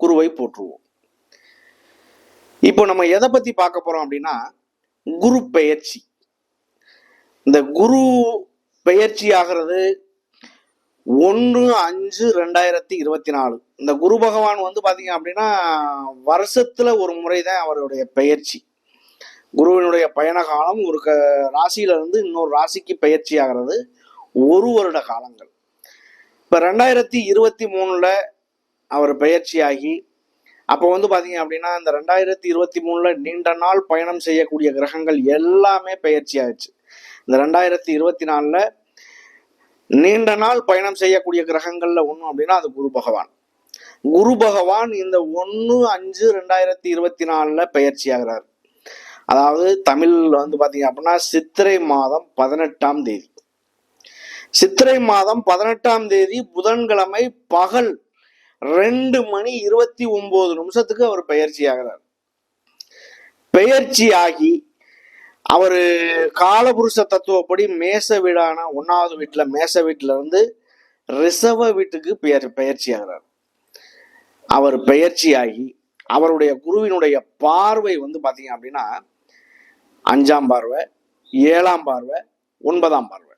குருவை போற்றுவோம். இப்போ நம்ம எதை பத்தி பார்க்க போறோம் அப்படின்னா குரு பெயர்ச்சி. இந்த குரு பெயர்ச்சி ஆகிறது ஒன்று அஞ்சு ரெண்டாயிரத்தி இருபத்தி நாலு. இந்த குரு பகவான் வந்து பாத்தீங்க அப்படின்னா வருஷத்துல ஒரு முறை தான் அவருடைய பெயர்ச்சி. குருவினுடைய பயண காலம் ஒரு க ராசியில இருந்து இன்னொரு ராசிக்கு பயிற்சி ஆகிறது ஒரு வருட காலங்கள். இப்ப ரெண்டாயிரத்தி இருபத்தி மூணுல அவர் பெயர்ச்சியாகி அப்போ வந்து பாத்தீங்க அப்படின்னா இந்த ரெண்டாயிரத்தி இருபத்தி மூணுல நீண்ட நாள் பயணம் செய்யக்கூடிய கிரகங்கள் எல்லாமே பெயர்ச்சி ஆயிடுச்சு இந்த ரெண்டாயிரத்தி இருபத்தி நாலுல நீண்ட நாள் பயணம் செய்யக்கூடிய கிரகங்கள்ல ஒன்று அப்படின்னா அது குரு பகவான். குரு பகவான் இந்த ஒன்று அஞ்சு ரெண்டாயிரத்தி இருபத்தி நாலுல பெயர்ச்சி ஆகிறார் அதாவது தமிழ் வந்து பாத்தீங்க அப்படின்னா சித்திரை மாதம் பதினெட்டாம் தேதி. சித்திரை மாதம் பதினெட்டாம் தேதி புதன்கிழமை பகல் ரெண்டு மணி இருபத்தி ஒன்பது நிமிஷத்துக்கு அவர் பெயர்ச்சி ஆகிறார் பெயர்ச்சி ஆகி அவர் காலபுருஷ தத்துவப்படி மேச வீடான ஒன்னாவது வீட்டில் மேச வீட்டில் இருந்து ரிசவ வீட்டுக்கு பெயர் பெயர்ச்சி ஆகிறார் அவர் பெயர்ச்சி ஆகி அவருடைய குருவினுடைய பார்வை வந்து பார்த்தீங்க அப்படின்னா அஞ்சாம் பார்வை ஏழாம் பார்வை ஒன்பதாம் பார்வை.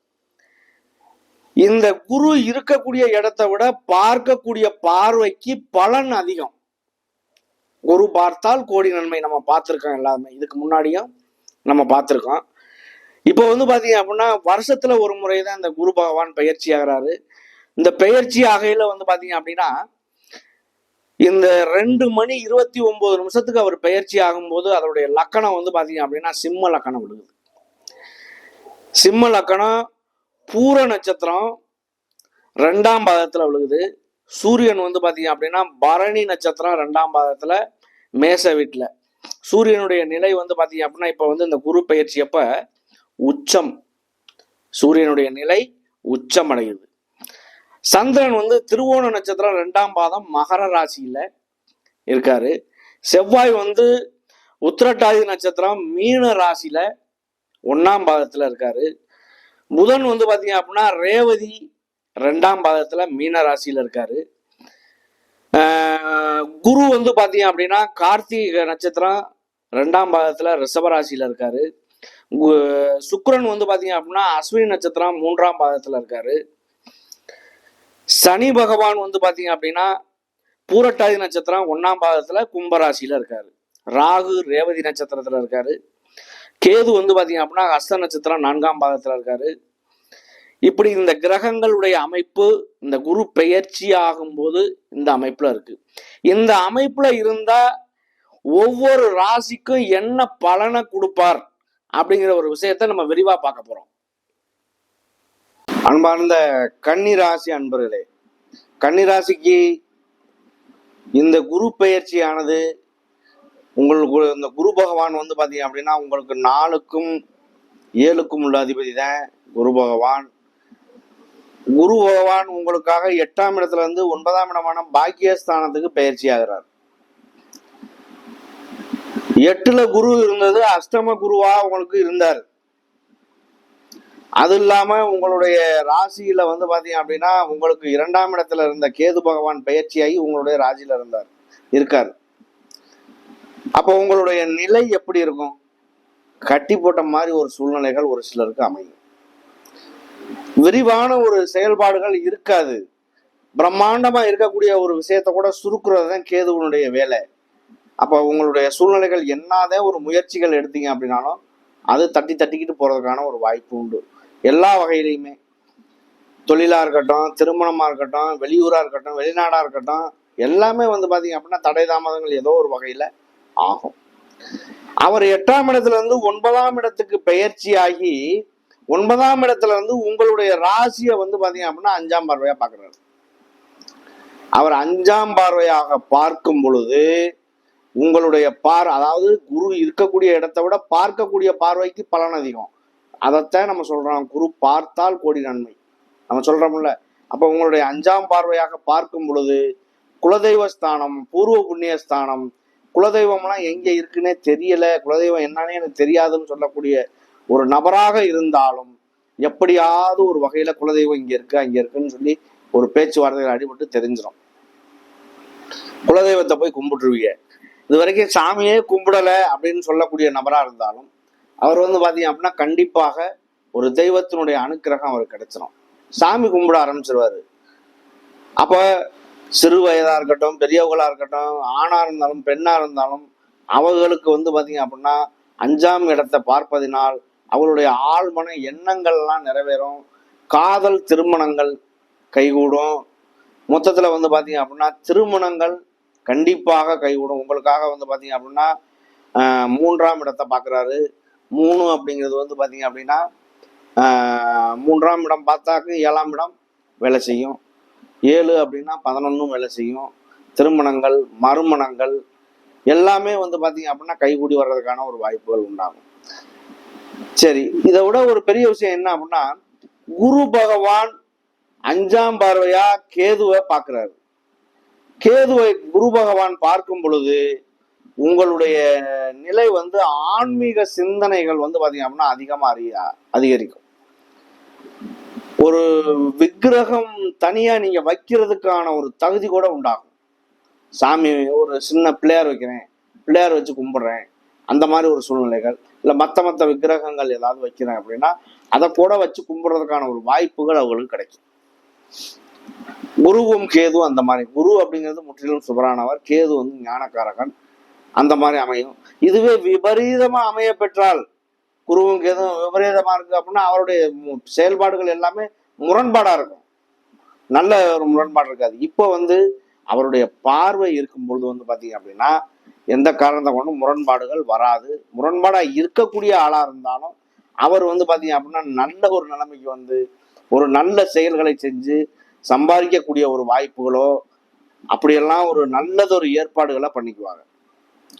இந்த குரு இருக்கக்கூடிய இடத்தை விட பார்க்கக்கூடிய பார்வைக்கு பலன் அதிகம். குரு பார்த்தால் கோடி நன்மை நம்ம பார்த்துருக்கோம் எல்லாருமே இதுக்கு முன்னாடியும் நம்ம பார்த்துருக்கோம். இப்போ வந்து பார்த்தீங்க அப்படின்னா வருஷத்துல ஒரு முறை தான் இந்த குரு பகவான் பயிற்சி ஆகிறாரு. இந்த பெயர்ச்சி ஆகையில வந்து பாத்தீங்க அப்படின்னா இந்த ரெண்டு மணி இருபத்தி ஒன்பது நிமிஷத்துக்கு அவர் பெயர்ச்சி ஆகும்போது அதனுடைய லக்கணம் வந்து பாத்தீங்க அப்படின்னா சிம்ம லக்கணம் விழுகுது. சிம்ம லக்கணம் பூர நட்சத்திரம் ரெண்டாம் பாதத்துல விழுகுது. சூரியன் வந்து பாத்தீங்க அப்படின்னா பரணி நட்சத்திரம் ரெண்டாம் பாதத்துல மேச வீட்டுல. சூரியனுடைய நிலை வந்து பாத்தீங்க அப்படின்னா இப்ப வந்து இந்த குரு பயிற்சி அப்ப உச்சம். சூரியனுடைய நிலை உச்சம் அடையுது. சந்திரன் வந்து திருவோண நட்சத்திரம் ரெண்டாம் பாதம் மகர ராசியில இருக்காரு. செவ்வாய் வந்து உத்திரட்டாதி நட்சத்திரம் மீன ராசியில ஒன்னாம் பாதத்துல இருக்காரு. புதன் வந்து பாத்தீங்க அப்படின்னா ரேவதி ரெண்டாம் பாதத்துல மீன ராசியில இருக்காரு. குரு வந்து பாத்தீங்க அப்படின்னா கார்த்திகை நட்சத்திரம் ரெண்டாம் பாதத்துல ரிஷபராசியில இருக்காரு. கு- வந்து பாத்தீங்க அப்படின்னா அஸ்வினி நட்சத்திரம் மூன்றாம் பாதத்துல இருக்காரு. சனி பகவான் வந்து பாத்தீங்க அப்படின்னா பூரட்டாதி நட்சத்திரம் ஒன்னாம் பாதத்துல கும்பராசியில இருக்காரு. ராகு ரேவதி நட்சத்திரத்துல இருக்காரு. கேது வந்து பாத்தீங்க அப்படின்னா அஸ்த நட்சத்திரம் நான்காம் பாதத்துல இருக்காரு. இப்படி இந்த கிரகங்களுடைய அமைப்பு இந்த குரு பெயர்ச்சி ஆகும்போது இந்த அமைப்புல இருக்கு. இந்த அமைப்புல இருந்தா ஒவ்வொரு ராசிக்கும் என்ன பலனை கொடுப்பார் அப்படிங்கிற ஒரு விஷயத்த நம்ம விரிவா பார்க்க போறோம். அன்பார்ந்த கன்னி ராசி அன்பர்களே கன்னி ராசிக்கு இந்த குரு பெயர்ச்சியானது உங்களுக்கு இந்த குரு பகவான் வந்து பார்த்தீங்க அப்படின்னா உங்களுக்கு நாலுக்கும் ஏழுக்கும் உள்ள அதிபதி தான் குரு பகவான். குரு பகவான் உங்களுக்காக எட்டாம் இடத்துல இருந்து ஒன்பதாம் இடமான பாக்கியஸ்தானத்துக்கு பயிற்சி ஆகிறார். எட்டுல குரு இருந்தது அஷ்டம குருவா உங்களுக்கு இருந்தார். அது இல்லாம உங்களுடைய ராசியில வந்து பாத்தீங்க அப்படின்னா உங்களுக்கு இரண்டாம் இடத்துல இருந்த கேது பகவான் பயிற்சியாகி உங்களுடைய ராசியில இருந்தார் இருக்கார். அப்போ உங்களுடைய நிலை எப்படி இருக்கும்? கட்டி போட்ட மாதிரி ஒரு சூழ்நிலைகள் ஒரு சிலருக்கு அமையும். விரிவான ஒரு செயல்பாடுகள் இருக்காது. பிரம்மாண்டமா இருக்கக்கூடிய ஒரு விஷயத்த கூட சுருக்குறது தான் கேதுவனுடைய வேலை. அப்போ உங்களுடைய சூழ்நிலைகள் என்னதான் ஒரு முயற்சிகள் எடுத்தீங்க அப்படின்னாலும் அது தட்டி தட்டிக்கிட்டு போறதுக்கான ஒரு வாய்ப்பு உண்டு. எல்லா வகையிலையுமே. தொழிலா இருக்கட்டும் திருமணமா இருக்கட்டும் வெளியூரா இருக்கட்டும் வெளிநாடா இருக்கட்டும் எல்லாமே வந்து பாத்தீங்க அப்படின்னா தடை தாமதங்கள் ஏதோ ஒரு வகையில ஆகும். அவர் எட்டாம் இடத்துல இருந்து ஒன்பதாம் இடத்துக்கு பெயர்ச்சி ஆகி ஒன்பதாம் இடத்துல இருந்து உங்களுடைய ராசியை வந்து பாத்தீங்க அப்படின்னா அஞ்சாம் பார்வையா பாக்குறாரு அவர் அஞ்சாம் பார்வையாக பார்க்கும் பொழுது உங்களுடைய பார் அதாவது குரு இருக்கக்கூடிய இடத்தை விட பார்க்கக்கூடிய பார்வைக்கு பலன் அதிகம். அதைத்தான் நம்ம சொல்றோம் குரு பார்த்தால் கோடி நன்மை. நம்ம சொல்றோம்ல அப்ப உங்களுடைய அஞ்சாம் பார்வையாக பார்க்கும் பொழுது குலதெய்வ ஸ்தானம் பூர்வ புண்ணிய ஸ்தானம் குலதெய்வம்லாம் எங்க இருக்குன்னே தெரியல. குலதெய்வம் என்னன்னே எனக்கு தெரியாதுன்னு சொல்லக்கூடிய ஒரு நபராக இருந்தாலும் எப்படியாவது ஒரு வகையில குலதெய்வம் இங்க இருக்கு அங்க இருக்குன்னு சொல்லி ஒரு பேச்சுவார்த்தைகள் அடிபட்டு தெரிஞ்சிடும் குலதெய்வத்தை போய் கும்பிட்டுருவீங்க. இது வரைக்கும் சாமியே கும்பிடல அப்படின்னு சொல்லக்கூடிய நபரா இருந்தாலும் அவர் வந்து பார்த்தீங்க அப்படின்னா கண்டிப்பாக ஒரு தெய்வத்தினுடைய அனுக்கிரகம் அவருக்கு கிடைச்சிரும். சாமி கும்பிட ஆரம்பிச்சிருவாரு. அப்ப சிறு வயதாக இருக்கட்டும் பெரியவங்களா இருக்கட்டும் ஆணா இருந்தாலும் பெண்ணா இருந்தாலும் அவர்களுக்கு வந்து பாத்தீங்க அப்படின்னா அஞ்சாம் இடத்தை பார்ப்பதினால் அவளுடைய ஆழ்மன எண்ணங்கள்லாம் நிறைவேறும். காதல் திருமணங்கள் கைகூடும். மொத்தத்துல வந்து பாத்தீங்க அப்படின்னா திருமணங்கள் கண்டிப்பாக கைகூடும். உங்களுக்காக வந்து பாத்தீங்க அப்படின்னா மூன்றாம் இடத்தை பார்க்குறாரு மூணு அப்படிங்கிறது வந்து பாத்தீங்க அப்படின்னா மூன்றாம் இடம் பார்த்தாக்கு ஏழாம் இடம் வேலை செய்யும். ஏழு அப்படின்னா பதினொன்றும் வேலை செய்யும். திருமணங்கள் மறுமணங்கள் எல்லாமே வந்து பார்த்தீங்க அப்படின்னா கைகூடி வர்றதுக்கான ஒரு வாய்ப்புகள் உண்டாகும். சரி இதை விட ஒரு பெரிய விஷயம் என்ன அப்படின்னா குரு பகவான் அஞ்சாம் பார்வையா கேதுவை பார்க்கிறாரு. கேதுவை குரு பகவான் பார்க்கும் பொழுது உங்களுடைய நிலை வந்து ஆன்மீக சிந்தனைகள் வந்து பார்த்தீங்க அப்படின்னா அதிகமாக அதிகரிக்கும். ஒரு விக்கிரகம் தனியா நீங்க வைக்கிறதுக்கான ஒரு தகுதி கூட உண்டாகும். சாமி ஒரு சின்ன பிள்ளையார் வைக்கிறேன் பிள்ளையார் வச்சு கும்பிடுறேன் அந்த மாதிரி ஒரு சூழ்நிலைகள். இல்லை மற்ற மற்ற விக்கிரகங்கள் ஏதாவது வைக்கிறேன் அப்படின்னா அதை கூட வச்சு கும்பிடுறதுக்கான ஒரு வாய்ப்புகள் அவங்களுக்கு கிடைக்கும். குருவும் கேதுவும் அந்த மாதிரி. குரு அப்படிங்கிறது முற்றிலும் சுபரானவர். கேது வந்து ஞானக்காரகன். அந்த மாதிரி அமையும். இதுவே விபரீதமா அமைய பெற்றால் குருவும் எதுவும் விபரீதமாக இருக்குது அப்படின்னா அவருடைய மு- செயல்பாடுகள் எல்லாமே முரண்பாடாக இருக்கும். நல்ல ஒரு முரண்பாடு இருக்காது. இப்போ வந்து அவருடைய பார்வை இருக்கும் பொழுது வந்து பார்த்தீங்க அப்படின்னா எந்த காரணத்தை கொண்டும் முரண்பாடுகள் வராது. முரண்பாடாக இருக்கக்கூடிய ஆளாக இருந்தாலும் அவர் வந்து பார்த்தீங்க அப்படின்னா நல்ல ஒரு நிலைமைக்கு வந்து ஒரு நல்ல செயல்களை செஞ்சு சம்பாதிக்கக்கூடிய ஒரு வாய்ப்புகளோ அப்படியெல்லாம் ஒரு நல்லதொரு ஏற்பாடுகளை பண்ணிக்குவாங்க.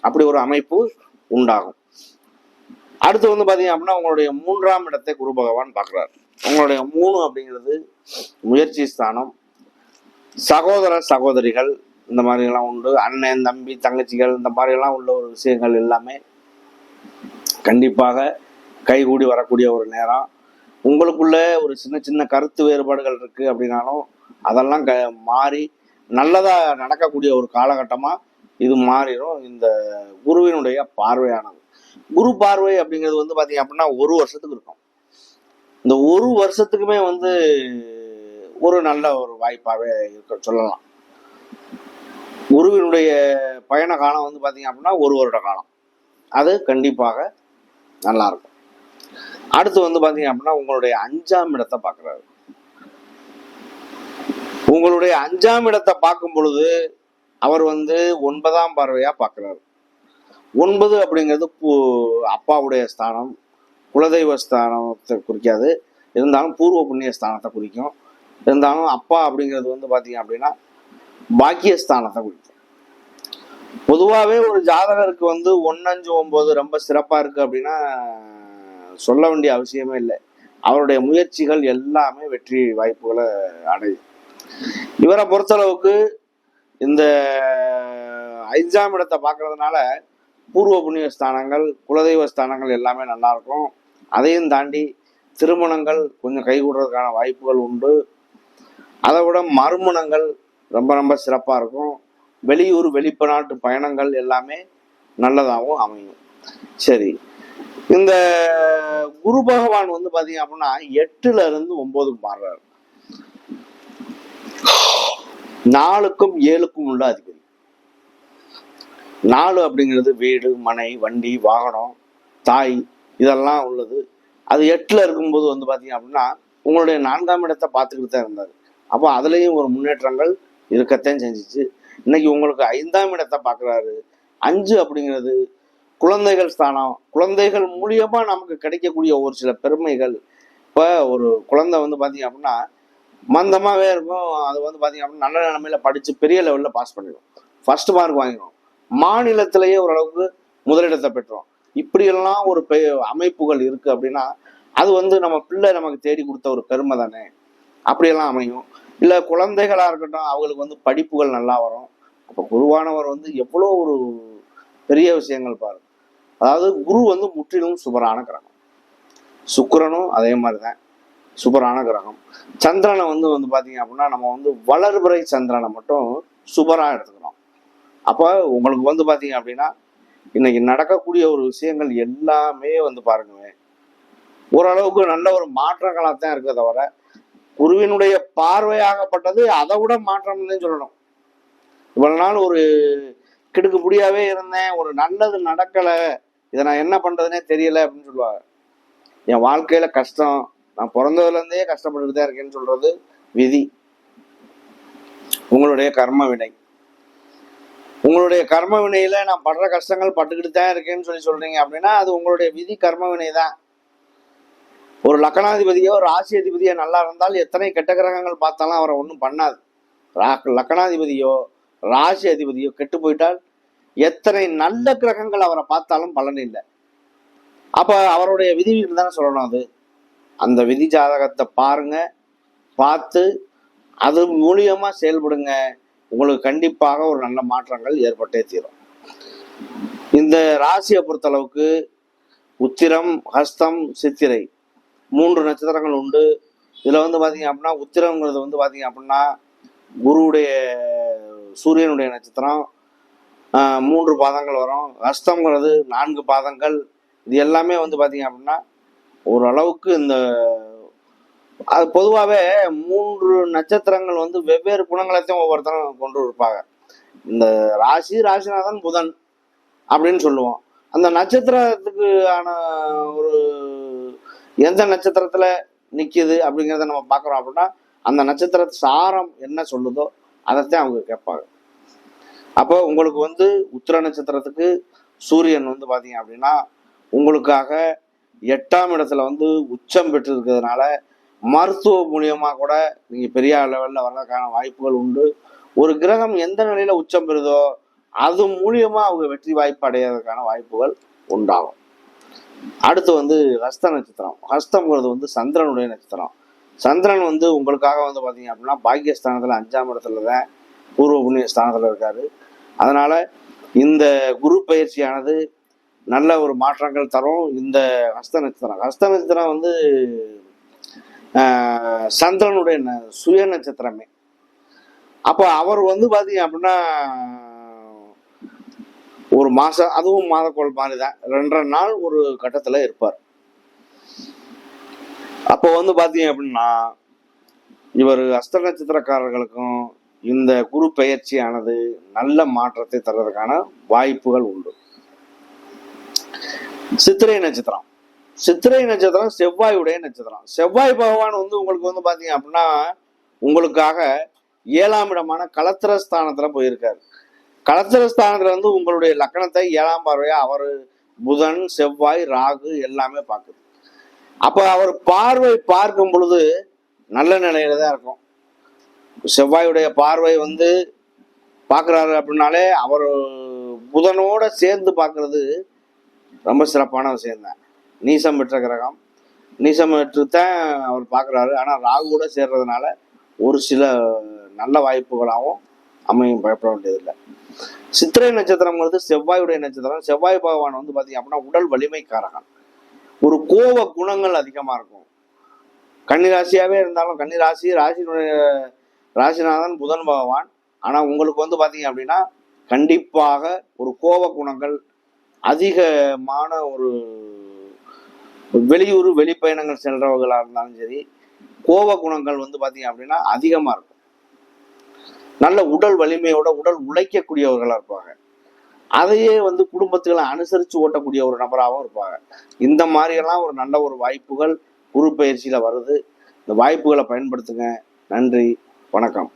அப்படி ஒரு அமைப்பு உண்டாகும். அடுத்து வந்து பாத்தீங்க அப்படின்னா உங்களுடைய மூன்றாம் இடத்தை குரு பகவான் பார்க்குறாரு. உங்களுடைய மூணு அப்படிங்கிறது முயற்சி ஸ்தானம். சகோதர சகோதரிகள் இந்த மாதிரி எல்லாம் உண்டு. அண்ணன் தம்பி தங்கச்சிகள் இந்த மாதிரி எல்லாம் உள்ள ஒரு விஷயங்கள் எல்லாமே கண்டிப்பாக கைகூடி வரக்கூடிய ஒரு நேரம். உங்களுக்குள்ள ஒரு சின்ன சின்ன கருத்து வேறுபாடுகள் இருக்கு அப்படின்னாலும் அதெல்லாம் க மாறி நல்லதா நடக்கக்கூடிய ஒரு காலகட்டமா இது மாறிடும். இந்த குருவினுடைய பார்வையானது. குரு பார்வை அப்படிங்கிறது வந்து பார்த்தீங்க அப்படின்னா ஒரு வருஷத்துக்கு இருக்கும். இந்த ஒரு வருஷத்துக்குமே வந்து ஒரு நல்ல ஒரு வாய்ப்பாகவே இருக்க சொல்லலாம். குருவினுடைய பயண காலம் வந்து பார்த்தீங்க அப்படின்னா ஒரு வருட காலம். அது கண்டிப்பாக நல்லா இருக்கும். அடுத்து வந்து பார்த்தீங்க அப்படின்னா உங்களுடைய அஞ்சாம் இடத்தை பார்க்குறாரு. உங்களுடைய அஞ்சாம் இடத்தை பார்க்கும் பொழுது அவர் வந்து ஒன்பதாம் பார்வையாக பார்க்குறாரு. ஒன்பது அப்படிங்கிறது பூ- அப்பாவுடைய ஸ்தானம் குலதெய்வ ஸ்தானத்தை குறிக்காது. இருந்தாலும் பூர்வ புண்ணிய ஸ்தானத்தை குறிக்கும். இருந்தாலும் அப்பா அப்படிங்கிறது வந்து பார்த்தீங்க அப்படின்னா பாக்கியஸ்தானத்தை குறிக்கும். பொதுவாகவே ஒரு ஜாதகருக்கு வந்து ஒன்னஞ்சு ஒம்பது ரொம்ப சிறப்பாக இருக்குது அப்படின்னா சொல்ல வேண்டிய அவசியமே இல்லை. அவருடைய முயற்சிகள் எல்லாமே வெற்றி வாய்ப்புகளை அடையும். இவரை பொறுத்தளவுக்கு இந்த ஐந்தாம் இடத்தை பார்க்கறதுனால பூர்வ புண்ணிய ஸ்தானங்கள் குலதெய்வ ஸ்தானங்கள் எல்லாமே நல்லா இருக்கும் அதையும் தாண்டி திருமணங்கள் கொஞ்சம் கைகூடுறதுக்கான வாய்ப்புகள் உண்டு. அதை விட மறுமணங்கள் ரொம்ப ரொம்ப சிறப்பாக இருக்கும். வெளியூர் வெளிப்ப நாட்டு பயணங்கள் எல்லாமே நல்லதாகவும் அமையும். சரி. இந்த குரு பகவான் வந்து பாத்தீங்க அப்படின்னா எட்டுல இருந்து ஒன்பதுக்கு மாறுறாரு நாலுக்கும் ஏழுக்கும் உள்ள அதிபதி. நாலு அப்படிங்கிறது வீடு மனை வண்டி வாகனம் தாய் இதெல்லாம் உள்ளது. அது எட்டில் இருக்கும்போது வந்து பார்த்தீங்க அப்படின்னா உங்களுடைய நான்காம் இடத்தை பார்த்துக்கிட்டு தான் இருந்தார். அப்போ அதுலேயும் ஒரு முன்னேற்றங்கள் இருக்கத்தான் செஞ்சுச்சு. இன்னைக்கு உங்களுக்கு ஐந்தாம் இடத்தை பார்க்குறாரு. அஞ்சு அப்படிங்கிறது குழந்தைகள் ஸ்தானம். குழந்தைகள் மூலியமாக நமக்கு கிடைக்கக்கூடிய ஒரு சில பெருமைகள். இப்போ ஒரு குழந்தை வந்து பார்த்தீங்க அப்படின்னா மந்தமாகவே இருக்கும். அது வந்து பார்த்தீங்க அப்படின்னா நல்ல நிலைமையில படித்து பெரிய லெவலில் பாஸ் பண்ணிடும். First mark வாங்கிடும். மாநிலத்திலேயே ஓரளவுக்கு முதலிடத்தை பெற்றோம். இப்படியெல்லாம் ஒரு பெ அமைப்புகள் இருக்கு அப்படின்னா அது வந்து நம்ம பிள்ளை நமக்கு தேடி கொடுத்த ஒரு பெருமை தானே. அப்படியெல்லாம் அமையும். இல்லை குழந்தைகளாக இருக்கட்டும் அவங்களுக்கு வந்து படிப்புகள் நல்லா வரும். அப்போ குருவானவர் வந்து எவ்வளோ ஒரு பெரிய விஷயங்கள் பாரு. அதாவது குரு வந்து முற்றிலும் சுபரான கிரகம். சுக்கிரனும் அதே மாதிரி தான் சுபரான கிரகம். சந்திரனை வந்து வந்து பார்த்தீங்க அப்படின்னா நம்ம வந்து வளர்பிறை சந்திரனை மட்டும் சுபராக எடுத்துக்கிறோம். அப்போ உங்களுக்கு வந்து பார்த்தீங்க அப்படின்னா இன்னைக்கு நடக்கக்கூடிய ஒரு விஷயங்கள் எல்லாமே வந்து பாருங்க ஓரளவுக்கு நல்ல ஒரு மாற்றங்களாக தான் இருக்கே தவிர குருவினுடைய பார்வையாகப்பட்டது அதை விட மாற்றம்னு சொல்லணும். இவ்வளவு நாள் ஒரு கிடுக்கு புடியாவே இருந்தேன் ஒரு நல்லது நடக்கலை இதை நான் என்ன பண்றதுனே தெரியல அப்படின்னு சொல்லுவாங்க. என் வாழ்க்கையில கஷ்டம் நான் பிறந்ததுலேருந்தே கஷ்டப்பட்டுட்டு தான் இருக்கேன்னு சொல்றது விதி. உங்களுடைய கர்ம வினை. உங்களுடைய கர்ம வினையில நான் படுற கஷ்டங்கள் பட்டுக்கிட்டு தான் இருக்கேன்னு சொல்லி சொல்றீங்க அப்படின்னா அது உங்களுடைய விதி கர்ம வினை தான். ஒரு லக்கணாதிபதியோ ஒரு ராசி அதிபதியோ நல்லா இருந்தால் எத்தனை கெட்ட கிரகங்கள் பார்த்தாலும் அவரை ஒன்றும் பண்ணாது. ரா- லக்கணாதிபதியோ ராசி அதிபதியோ கெட்டு போயிட்டால் எத்தனை நல்ல கிரகங்கள் அவரை பார்த்தாலும் பலன் இல்லை. அப்போ அவருடைய விதி தானே சொல்லணும் அது. அந்த விதி ஜாதகத்தை பாருங்க பார்த்து அது மூலியமா செயல்படுங்க. உங்களுக்கு கண்டிப்பாக ஒரு நல்ல மாற்றங்கள் ஏற்பட்டே தீரும். இந்த ராசியை பொறுத்தளவுக்கு உத்திரம் ஹஸ்தம் சித்திரை மூன்று நட்சத்திரங்கள் உண்டு. இதில் வந்து பார்த்தீங்க அப்படின்னா உத்திரம்ங்கிறது வந்து பார்த்தீங்க அப்படின்னா குருவுடைய சூரியனுடைய நட்சத்திரம். மூன்று பாதங்கள் வரும். ஹஸ்தம்ங்கிறது நான்கு பாதங்கள். இது எல்லாமே வந்து பார்த்தீங்க அப்படின்னா ஓரளவுக்கு இந்த அது பொதுவாகவே மூன்று நட்சத்திரங்கள் வந்து வெவ்வேறு குணங்களையும் ஒவ்வொருத்தரும் கொண்டு இருப்பாங்க. இந்த ராசி ராசிநாதன் புதன் அப்படின்னு சொல்லுவோம். அந்த நட்சத்திரத்துக்கு ஆன ஒரு எந்த நட்சத்திரத்துல நிக்குது அப்படிங்கிறத நம்ம பார்க்குறோம் அப்படின்னா அந்த நட்சத்திர சாரம் என்ன சொல்லுதோ அதைத்தான் அவங்க கேட்பாங்க. அப்போ உங்களுக்கு வந்து உத்திர நட்சத்திரத்துக்கு சூரியன் வந்து பார்த்தீங்க அப்படின்னா உங்களுக்காக எட்டாம் இடத்துல வந்து உச்சம் பெற்று இருக்கிறதுனால மருத்துவ மூலியமாக கூட நீங்கள் பெரிய லெவலில் வர்றதுக்கான வாய்ப்புகள் உண்டு. ஒரு கிரகம் எந்த நிலையில் உச்சம் பெறுதோ அது மூலியமாக அவங்க வெற்றி வாய்ப்பு அடையிறதுக்கான வாய்ப்புகள் உண்டாகும். அடுத்து வந்து ஹஸ்த நட்சத்திரம். ஹஸ்தம்ங்கிறது வந்து சந்திரனுடைய நட்சத்திரம். சந்திரன் வந்து உங்களுக்காக வந்து பார்த்தீங்க அப்படின்னா பாக்கியஸ்தானத்தில் அஞ்சாம் இடத்துல தான் பூர்வ புண்ணிய ஸ்தானத்தில் இருக்காரு. அதனால் இந்த குரு பயிற்சியானது நல்ல ஒரு மாற்றங்கள் தரும் இந்த ஹஸ்த நட்சத்திரம். ஹஸ்த நட்சத்திரம் வந்து சந்திரனுடைய ந- சுய நட்சத்திரமே. அப்போ அவர் வந்து பார்த்தீங்க அப்படின்னா ஒரு மாதம் அதுவும் மாதக்கோள் மாதிரி தான் ரெண்டரை நாள் ஒரு கட்டத்தில் இருப்பார். அப்போ வந்து பார்த்தீங்க அப்படின்னா இவர் அஸ்த நட்சத்திரக்காரர்களுக்கும் இந்த குரு பெயர்ச்சியானது நல்ல மாற்றத்தை தர்றதுக்கான வாய்ப்புகள் உண்டு. சித்திரை நட்சத்திரம். சித்திரை நட்சத்திரம் செவ்வாயுடைய நட்சத்திரம். செவ்வாய் பகவான் வந்து உங்களுக்கு வந்து பாத்தீங்க அப்படின்னா உங்களுக்காக ஏழாம் இடமான களத்திர ஸ்தானத்துல போயிருக்காரு. களத்திர ஸ்தானத்துல வந்து உங்களுடைய லக்கணத்தை ஏழாம் பார்வையா அவர் புதன் செவ்வாய் ராகு எல்லாமே பார்க்குது அப்ப அவர் பார்வை பார்க்கும் பொழுது நல்ல நிலையில தான் இருக்கும். செவ்வாயுடைய பார்வை வந்து பார்க்குறாரு அப்படின்னாலே அவர் புதனோட சேர்ந்து பார்க்கறது ரொம்ப சிறப்பான விஷயம்தான். நீசம் பெற்ற கிரகம். நீசம் பெற்று தான் அவர் பார்க்குறாரு. ஆனால் ராகுவோட சேர்றதுனால ஒரு சில நல்ல வாய்ப்புகளாகவும் அமையும். பயப்பட வேண்டியதில்லை. சித்திரை நட்சத்திரங்கிறது செவ்வாயுடைய நட்சத்திரம். செவ்வாய் பகவான் வந்து பார்த்தீங்க அப்படின்னா உடல் வலிமைக்காரகன். ஒரு கோவ குணங்கள் அதிகமாக இருக்கும். கன்னிராசியாகவே இருந்தாலும் கன்னிராசி ராசியினுடைய ராசிநாதன் புதன் பகவான். ஆனால் உங்களுக்கு வந்து பார்த்தீங்க அப்படின்னா கண்டிப்பாக ஒரு கோவ குணங்கள் அதிகமான ஒரு வெளியூர் வெளிப்பயணங்கள் செல்றவர்களாக இருந்தாலும் சரி கோவ குணங்கள் வந்து பார்த்தீங்க அப்படின்னா அதிகமாக இருக்கும். நல்ல உடல் வலிமையோட உடல் உழைக்கக்கூடியவர்களா இருப்பாங்க. அதையே வந்து குடும்பத்துகளை அனுசரித்து ஓட்டக்கூடிய ஒரு நபராகவும் இருப்பாங்க. இந்த மாதிரியெல்லாம் ஒரு நல்ல ஒரு வாய்ப்புகள் குரு பயிற்சியில் வருது. இந்த வாய்ப்புகளை பயன்படுத்துங்க. நன்றி. வணக்கம்.